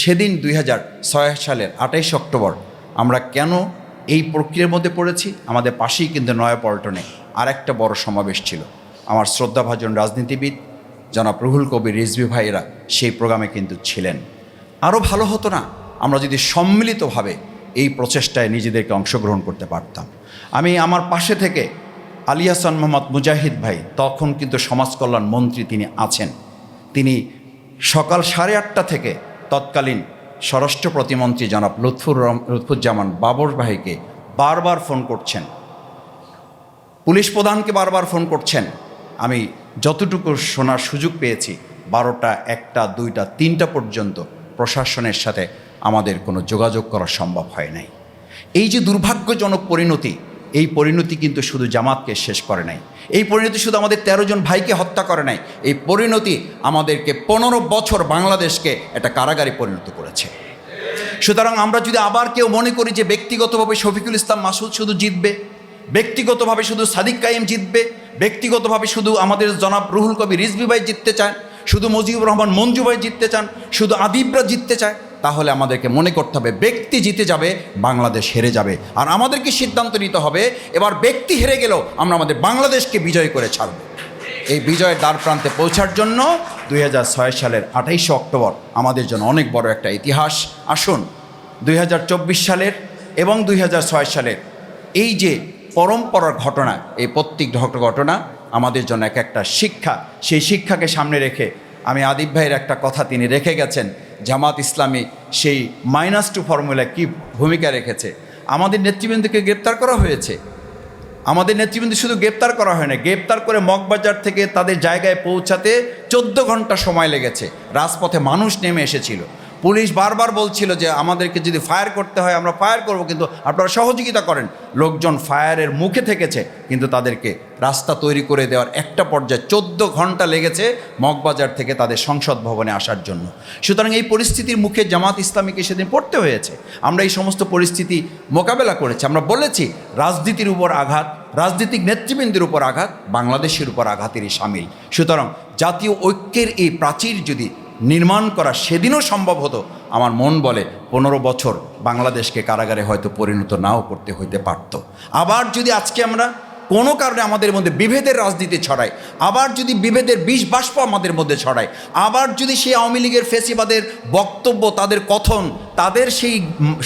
সেদিন দুই হাজার ছয় সালের আঠাইশে অক্টোবর আমরা কেন এই প্রক্রিয়ার মধ্যে পড়েছি? আমাদের পাশেই কিন্তু নয়াপল্টনে আর একটা বড় সমাবেশ ছিল। আমার শ্রদ্ধাভাজন রাজনীতিবিদ জনাব রুহুল কবির রিজভি ভাইয়েরা সেই প্রোগ্রামে কিন্তু ছিলেন। আরও ভালো হতো না, আমরা যদি সম্মিলিতভাবে এই প্রচেষ্টায় নিজেদেরকে অংশগ্রহণ করতে পারতাম। আমি আমার পাশে থেকে আলিয়াসান মোহাম্মদ মুজাহিদ ভাই, তখন কিন্তু সমাজ কল্যাণ মন্ত্রী তিনি আছেন। তিনি সকাল সাড়ে আটটা থেকে তৎকালীন স্বরাষ্ট্র প্রতিমন্ত্রী জনাব লুৎফুর লুৎফুজ্জামান বাবর ভাইকে বারবার ফোন করছেন। পুলিশ প্রধানকে বারবার ফোন করছেন। আমি যতটুকু শোনার সুযোগ পেয়েছি, বারোটা, একটা, দুইটা, তিনটা পর্যন্ত প্রশাসনের সাথে আমাদের কোনো যোগাযোগ করা সম্ভব হয় নাই। এই যে দুর্ভাগ্যজনক পরিণতি এই পরিণতি কিন্তু শুধু জামাতকে শেষ করে নাই। এই পরিণতি শুধু আমাদের তেরো জন ভাইকে হত্যা করে নাই। এই পরিণতি আমাদেরকে পনেরো বছর বাংলাদেশকে একটা কারাগারে পরিণত করেছে। সুতরাং আমরা যদি আবার কেউ মনে করি যে ব্যক্তিগতভাবে শফিকুল ইসলাম মাসুদ শুধু জিতবে, ব্যক্তিগতভাবে শুধু সাদিক কাইম জিতবে, ব্যক্তিগতভাবে শুধু আমাদের জনাব রুহুল কবি রিজভি ভাই জিততে চান, শুধু মুজিবুর রহমান মঞ্জু ভাই জিততে চান, শুধু আদিবরা জিততে চায় তাহলে আমাদেরকে মনে করতে হবে ব্যক্তি জিতে যাবে, বাংলাদেশ হেরে যাবে। আর আমাদেরকে সিদ্ধান্ত নিতে হবে, এবার ব্যক্তি হেরে গেলেও আমরা আমাদের বাংলাদেশকে বিজয় করে ছাড়ব। এই বিজয়ের দ্বার প্রান্তে পৌঁছার জন্য দুই হাজার ছয় সালের আঠাইশে অক্টোবর আমাদের জন্য অনেক বড় একটা ইতিহাস। আসুন, দুই হাজার চব্বিশ সালের এবং দুই হাজার ছয় সালের এই যে পরম্পরার ঘটনা, এই প্রত্যেক ঘট- ঘটনা আমাদের জন্য এক একটা শিক্ষা, সেই শিক্ষাকে সামনে রেখে আমি আদিব ভাইয়ের একটা কথা তিনি রেখে গেছেন। জামাত ইসলামী সেই মাইনাস টু ফর্মুলায় কী ভূমিকা রেখেছে? আমাদের নেতৃবৃন্দকে গ্রেপ্তার করা হয়েছে। আমাদের নেতৃবৃন্দ শুধু গ্রেপ্তার করা হয় না, গ্রেপ্তার করে মগবাজার থেকে তাদের জায়গায় পৌঁছাতে চোদ্দ ঘণ্টা সময় লেগেছে। রাজপথে মানুষ নেমে এসেছিল। পুলিশ বারবার বলছিল যে আমাদেরকে যদি ফায়ার করতে হয় আমরা ফায়ার করব, কিন্তু আপনারা সহযোগিতা করেন। লোকজন ফায়ারের মুখে থেকেছে, কিন্তু তাদেরকে রাস্তা তৈরি করে দেওয়ার একটা পর্যায়ে চোদ্দ ঘণ্টা লেগেছে মগবাজার থেকে তাদের সংসদ ভবনে আসার জন্য। সুতরাং এই পরিস্থিতির মুখে জামাত ইসলামীকে সেদিন পড়তে হয়েছে। আমরা এই সমস্ত পরিস্থিতি মোকাবেলা করেছি। আমরা বলেছি, রাজনীতির উপর আঘাত, রাজনৈতিক নেতৃবৃন্দের উপর আঘাত, বাংলাদেশের উপর আঘাতেরই সামিল। সুতরাং জাতীয় ঐক্যের এই প্রাচীর যদি নির্মাণ করা সেদিনও সম্ভব হতো, আমার মন বলে পনেরো বছর বাংলাদেশকে কারাগারে হয়তো পরিণত নাও করতে হইতে পারত। আবার যদি আজকে আমরা কোনো কারণে আমাদের মধ্যে বিভেদের রাজনীতি ছড়ায়। আবার যদি বিভেদের বিষ বাষ্প আমাদের মধ্যে ছড়ায়, আবার যদি সেই আওয়ামী লীগের ফেসিবাদের বক্তব্য, তাদের কথন, তাদের সেই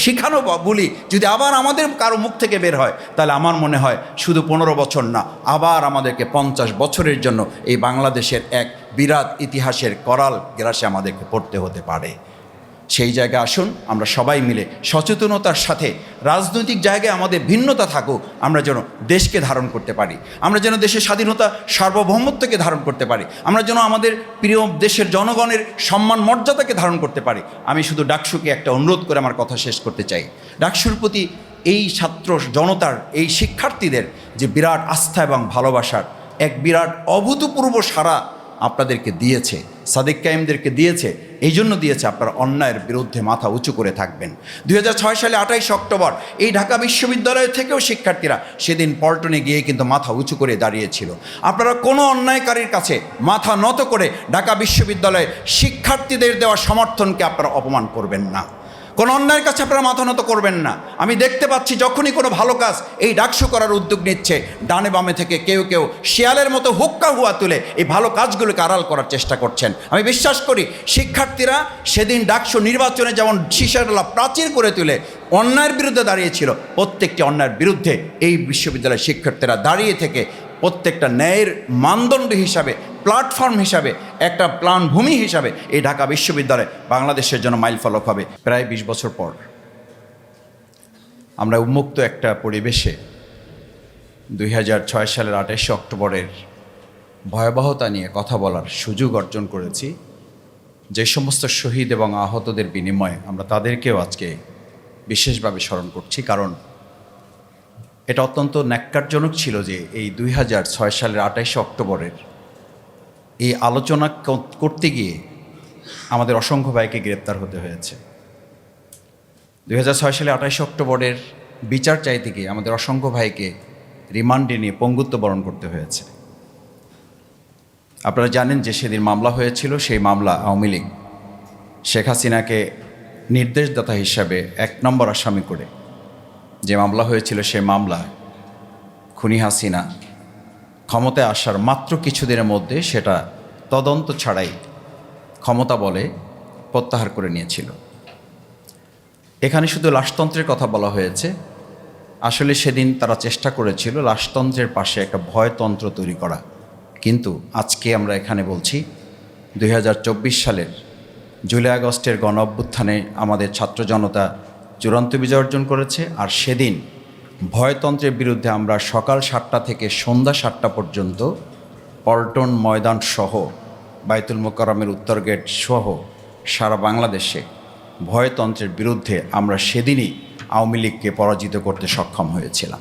শিখানো বলি যদি আবার আমাদের কারও মুখ থেকে বের হয়, তাহলে আমার মনে হয় শুধু পনেরো বছর না, আবার আমাদেরকে পঞ্চাশ বছরের জন্য এই বাংলাদেশের এক বিরাট ইতিহাসের করাল গ্রাসে আমাদেরকে পড়তে হতে পারে। সেই জায়গায় আসুন, আমরা সবাই মিলে সচেতনতার সাথে রাজনৈতিক জায়গায় আমাদের ভিন্নতা থাকুক, আমরা যেন দেশকে ধারণ করতে পারি। আমরা যেন দেশের স্বাধীনতা সার্বভৌমত্বকে ধারণ করতে পারি। আমরা যেন আমাদের প্রিয় দেশের জনগণের সম্মান মর্যাদাকে ধারণ করতে পারি। আমি শুধু ডাকসুকে একটা অনুরোধ করে আমার কথা শেষ করতে চাই। ডাকসুর প্রতি এই ছাত্র জনতার, এই শিক্ষার্থীদের যে বিরাট আস্থা এবং ভালোবাসার এক বিরাট অভূতপূর্ব সারা আপনাদেরকে দিয়েছে, সাদেক কাইমদেরকে দিয়েছে এই জন্য দিয়েছে আপনারা অন্যায়ের বিরুদ্ধে মাথা উঁচু করে থাকবেন। দুই হাজার ছয় সালে আঠাইশ অক্টোবর, এই ঢাকা বিশ্ববিদ্যালয় থেকেও শিক্ষার্থীরা সেদিন পল্টনে গিয়ে কিন্তু মাথা উঁচু করে দাঁড়িয়েছিল। আপনারা কোনো অন্যায়কারীর কাছে মাথা নত করে ঢাকা বিশ্ববিদ্যালয়ে শিক্ষার্থীদের দেওয়া সমর্থনকে আপনারা অপমান করবেন না। কোনো অন্যায়ের কাছে আপনারা মাথা নত করবেন না। আমি দেখতে পাচ্ছি যখনই কোনো ভালো কাজ এই ডাকসু করার উদ্যোগ নিচ্ছে, ডানে বামে থেকে কেউ কেউ শিয়ালের মতো হুক্কা হুয়া তুলে এই ভালো কাজগুলোকে আড়াল করার চেষ্টা করছেন। আমি বিশ্বাস করি শিক্ষার্থীরা সেদিন ডাকসু নির্বাচনে যেমন শিশাডালা প্রাচীর করে তুলে অন্যায়ের বিরুদ্ধে দাঁড়িয়েছিল, প্রত্যেকটি অন্যায়ের বিরুদ্ধে এই বিশ্ববিদ্যালয়ের শিক্ষার্থীরা দাঁড়িয়ে থেকে প্রত্যেকটা ন্যায়ের মানদণ্ড হিসাবে প্ল্যাটফর্ম হিসাবে, একটা প্লান ভূমি হিসাবে এই ঢাকা বিশ্ববিদ্যালয় বাংলাদেশের জন্য মাইল ফলক হবে প্রায় বিশ বছর পর। আমরা উন্মুক্ত একটা পরিবেশে দুই ছয় সালের আঠাশে অক্টোবরের ভয়াবহতা নিয়ে কথা বলার সুযোগ অর্জন করেছি। যে সমস্ত শহীদ এবং আহতদের বিনিময়ে আমরা তাদেরকেও আজকে বিশেষভাবে স্মরণ করছি, কারণ এটা অত্যন্ত ন্যাক্কারজনক ছিল যে এই দুই হাজার ছয় সালের আঠাইশে অক্টোবরের এই আলোচনা করতে গিয়ে আমাদের অসংখ্য ভাইকে গ্রেপ্তার হতে হয়েছে। দুই হাজার ছয় সালে আঠাইশে অক্টোবরের বিচার চাইতে গিয়ে আমাদের অসংখ্য ভাইকে রিমান্ডে নিয়ে পঙ্গুত্ব বরণ করতে হয়েছে। আপনারা জানেন যে সেদিন মামলা হয়েছিল, সেই মামলা আওয়ামী লীগ। শেখ হাসিনাকে নির্দেশদাতা হিসাবে এক নম্বর আসামি করে যে মামলা হয়েছিল সেই মামলা খুনি হাসিনা ক্ষমতায় আসার মাত্র কিছুদিনের মধ্যে সেটা তদন্ত ছাড়াই ক্ষমতা বলে প্রত্যাহার করে নিয়েছিল। এখানে শুধু লাশতন্ত্রের কথা বলা হয়েছে। আসলে সেদিন তারা চেষ্টা করেছিল লাশতন্ত্রের পাশে একটা ভয়তন্ত্র তৈরি করা। কিন্তু আজকে আমরা এখানে বলছি, দুই হাজার চব্বিশ সালের জুলাই আগস্টের গণ অভ্যুত্থানে আমাদের ছাত্র জনতা চূড়ান্ত বিজয় অর্জন করেছে আর সেদিন ভয়তন্ত্রের বিরুদ্ধে আমরা সকাল সাতটা থেকে সন্ধ্যা সাতটা পর্যন্ত পল্টন ময়দান সহ বাইতুল মোকারমের উত্তর গেট সহ সারা বাংলাদেশে ভয়তন্ত্রের বিরুদ্ধে আমরা সেদিনই আওয়ামী লীগকে পরাজিত করতে সক্ষম হয়েছিলাম।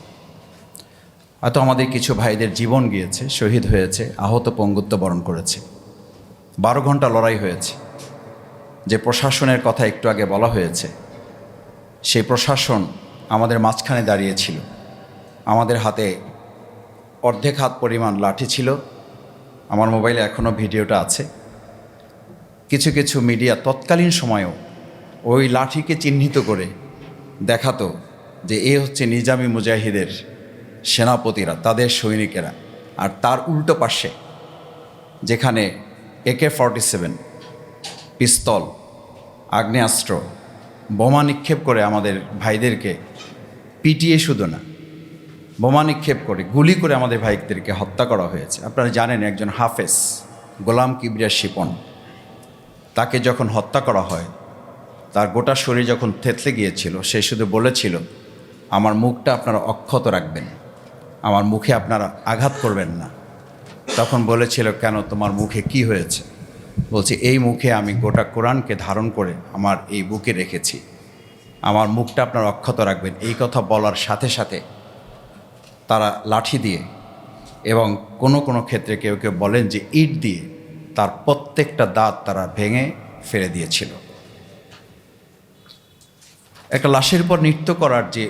হয়তো আমাদের কিছু ভাইদের জীবন গিয়েছে, শহীদ হয়েছে, আহত পঙ্গুত্ব বরণ করেছে। বারো ঘণ্টা লড়াই হয়েছে। যে প্রশাসনের কথা একটু আগে বলা হয়েছে, সেই প্রশাসন আমাদের মাঝখানে দাঁড়িয়েছিল আমাদের হাতে অর্ধেক হাত পরিমাণ লাঠি ছিল। আমার মোবাইলে এখনও ভিডিওটা আছে। কিছু কিছু মিডিয়া তৎকালীন সময়েও ওই লাঠিকে চিহ্নিত করে দেখাতো যে এ হচ্ছে নিজামি মুজাহিদের সেনাপতিরা, তাদের সৈনিকেরা আর তার উল্টো পাশে যেখানে একে ফর্টি সেভেন, পিস্তল, আগ্নেয়াস্ত্র বোমা নিক্ষেপ করে আমাদের ভাইদেরকে পিটিয়ে শুধু না, বোমা নিক্ষেপ করে, গুলি করে আমাদের ভাইদেরকে হত্যা করা হয়েছে। আপনারা জানেন একজন হাফেজ, গোলাম কিবরিয়া শিপন, তাকে যখন হত্যা করা হয়, তার গোটা শরীর যখন থেতলে গিয়েছিল, সে শুধু বলেছিল, আমার মুখটা আপনারা অক্ষত রাখবেন, আমার মুখে আপনারা আঘাত করবেন না। তখন বলেছিল, কেন, তোমার মুখে কি হয়েছে? বলছি, এই মুখে আমি গোটা কোরআনকে ধারণ করে আমার এই বুকে রেখেছি। আমার মুখটা আপনার অক্ষত রাখবেন। এই কথা বলার সাথে সাথে তারা লাঠি দিয়ে এবং কোনো কোনো ক্ষেত্রে কেউ কেউ বলেন যে ইট দিয়ে তার প্রত্যেকটা দাঁত তারা ভেঙে ফেলে দিয়েছিল। একটা লাশের উপর নৃত্য করার যে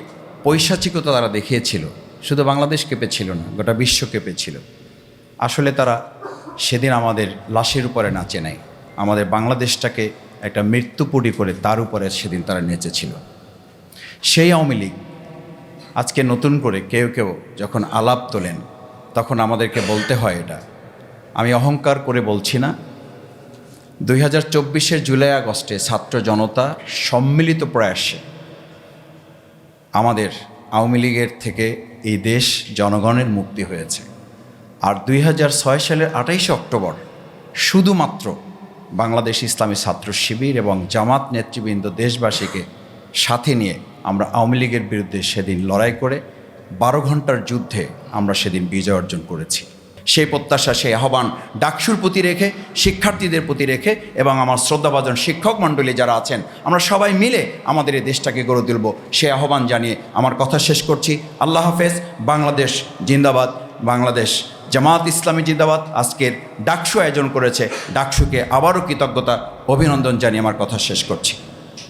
পৈশাচিকতা তারা দেখিয়েছিল, শুধু বাংলাদেশ কেঁপেছিল না, গোটা বিশ্ব কেঁপেছিল। আসলে তারা সেদিন আমাদের লাশের উপরে নাচে নাই আমাদের বাংলাদেশটাকে একটা মৃত্যুপুটি করে তার উপরে সেদিন তারা নেচেছিল। সেই আওয়ামী লীগ আজকে নতুন করে কেউ কেউ যখন আলাপ তোলেন, তখন আমাদেরকে বলতে হয় এটা। আমি অহংকার করে বলছি না। দুই হাজার চব্বিশের জুলাই আগস্টে ছাত্র জনতা সম্মিলিত প্রয়াসে আমাদের আওয়ামী লীগের থেকে এই দেশ জনগণের মুক্তি হয়েছে। আর দুই হাজার ছয় সালের আঠাইশে অক্টোবর শুধুমাত্র বাংলাদেশ ইসলামী ছাত্র শিবির এবং জামাত নেতৃবৃন্দ দেশবাসীকে সাথে নিয়ে আমরা আওয়ামী লীগের বিরুদ্ধে সেদিন লড়াই করে বারো ঘণ্টার যুদ্ধে আমরা সেদিন বিজয় অর্জন করেছি। সেই প্রত্যাশা, সেই আহ্বান ডাকসুর প্রতি রেখে, শিক্ষার্থীদের প্রতি রেখে এবং আমার শ্রদ্ধাভাজন শিক্ষক মণ্ডলী যারা আছেন, আমরা সবাই মিলে আমাদের এই দেশটাকে গড়ে তুলব। সে আহ্বান জানিয়ে আমার কথা শেষ করছি। আল্লাহ হাফেজ। বাংলাদেশ জিন্দাবাদ। বাংলাদেশ জামাত ইসলামী জিন্দাবাদ আজকের ডাকসু আয়োজন করেছে। ডাকসুকে আবারও কৃতজ্ঞতা, অভিনন্দন জানিয়ে আমার কথা শেষ করছি।